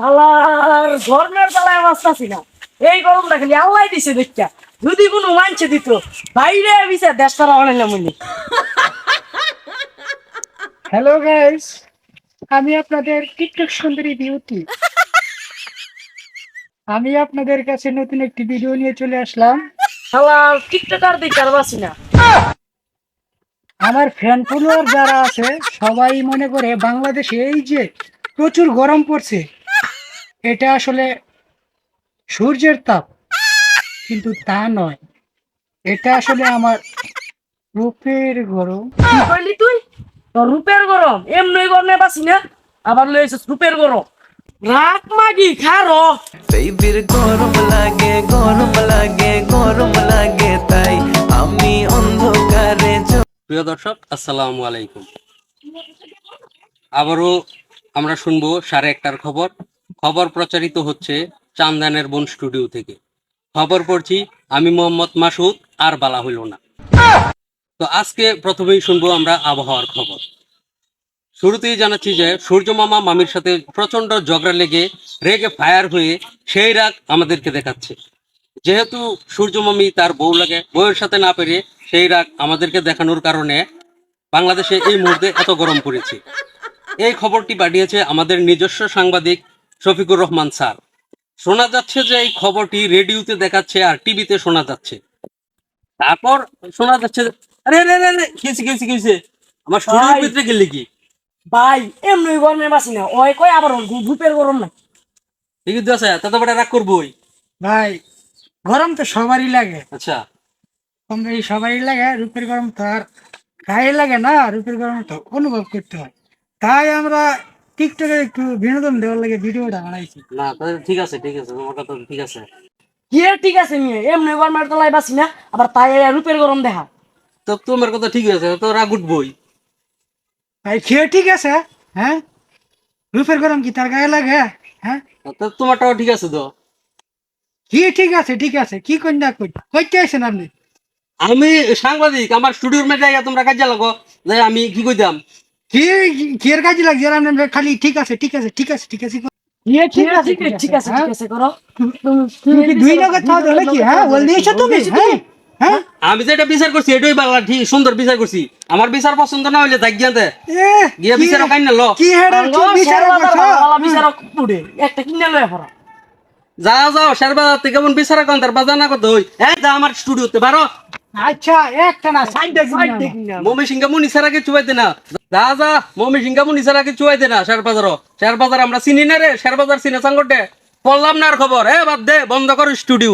আল্লাহর গরমের বেলায় বাঁচতাছি না। এই গরমটা খালি আল্লাহ দিছে দেখা যদি কোনো মানছে দিত বাইরে বিছে দেশ তারা অনেক মনি হ্যালো গাইস আমি আপনাদের টিকটক সুন্দরী বিউটি আমি আপনাদের কাছে নতুন একটি ভিডিও নিয়ে চলে আসলাম। টিকটকার দিকে আর বাঁচি না। আমার ফ্যান ফলোয়ার যারা আছে সবাই মনে করে বাংলাদেশে এই যে প্রচুর গরম পড়ছে। এটা আসলে সূর্যের তাপ কিন্তু তা নয়। এটা আসলে আমার রূপের গরম। কি কইলি তুই? তোর রূপের গরম। এমনি গরমে বাঁচি না? আবার লইছিস রূপের গরম। রাত মাগি খারো। বেবির গরম লাগে গরম লাগে গরম লাগে তাই আমি অন্ধকারে প্রিয় দর্শক আসসালামু আলাইকুম। আবারও আমরা শুনব সাড়ে একটার খবর। খবর প্রচারিত হচ্ছে চান্দানের বন স্টুডিও থেকে। খবর পড়ছি, আমি মোহাম্মদ মাসুদ, আর বালা হইল না। তো আজকে প্রথমেই শুনব আমরা আবহাওয়ার খবর। শুরুতেই জানাচ্ছি যে সূর্য মামা মামির সাথে প্রচণ্ড ঝগড়া লেগে রেগে ফায়ার হয়ে সেই রাগ আমাদেরকে দেখাচ্ছে। যেহেতু সূর্যমামি তার বউ লাগে, বউয়ের সাথে না পেরে সেই রাগ আমাদেরকে দেখানোর কারণে বাংলাদেশে এই মুহূর্তে এত গরম পড়েছে। এই খবরটি পাঠিয়েছে আমাদের নিজস্ব সাংবাদিক শফিকুর রহমান স্যার। শোনা যাচ্ছে যে এই খবরটি রেডিওতে দেখাচ্ছে আর টিভিতে শোনা যাচ্ছে। তারপর শোনা যাচ্ছে আরে আরে আরে, আরে কিছে কিছে কিছে আমার ভাই। ভিতরে গেলি কি? ভাই এমনি গরমে বাঁচি না ওই কয় আবার রূপের গরম না ঠিক আছে তত বড় রাগ করবোই। ভাই গরম তো সবারই লাগে। আচ্ছা। কম বেশি সবারই লাগে রূপের গরম তো আর গায়ে লাগে না রূপের গরম তো অনুভব করতে হয়। তাই আমরা টিকটকে একটু বিনোদন দেওয়ার লাগে ভিডিওটা বানাইছি। না তাহলে ঠিক আছে ঠিক আছে তোমার কথা ঠিক আছে। কি ঠিক আছে নিয়ে এমনি গরমের তলায় বাঁচি না আবার তাই রূপের গরম দেখা। তো তোমার কথা ঠিক আছে তো রাগ উঠবই। ভাই খেয়ে ঠিক আছে? হ্যাঁ? রূপের গরম কি তার গায়ে লাগে? হ্যাঁ? তো তোমারটাও ঠিক আছে তো। কি ঠিক আছে ঠিক আছে কি কন্যা কই কইতে আছেন আপনি? আমি সাংবাদিক আমার স্টুডিওর মধ্যে জায়গা তোমরা কাজে লাগো যে আমি কি কইতাম? কি কি এর কাজে লাগছে? আর আপনি খালি ঠিক আছে ঠিক আছে ঠিক আছে ঠিক আছে ঠিক আছে। ঠিক আছে, ঠিক আছে হ্যাঁ? করো। তুমি কি দুই কি হ্যাঁ বল দিয়েছ তুমি হ্যাঁ? হ্যাঁ? আমি যেটা বিচার করছি এটাই বাংলা ঠিক সুন্দর বিচার করছি। আমার বিচার পছন্দ না হইলে তাই গিয়াতে। গিয়ে বিচার কাইন না ল। কি হেডার কি বিচার করছ? বিচারক পুড়ে একটা কিনে লয়ে পড়া। যাও যাও শের বাজার থেকে কেমন বিচার কান তার বাজার না করতে হই। এই যা আমার স্টুডিওতে বারো। আচ্ছা একটা না, সাইড সাইড মমি সিংহা মুনি সারাকে চুবাইতে না। যা যা, মমি সিংহা মুনি সারাকে চুবাইতে না শেয়ার বাজার শেয়ার বাজার আমরা চিনি না রে শেয়ার বাজার চিনে সাংগটে পড়লাম না আর খবর। এ, বাদ দে, বন্ধ কর স্টুডিও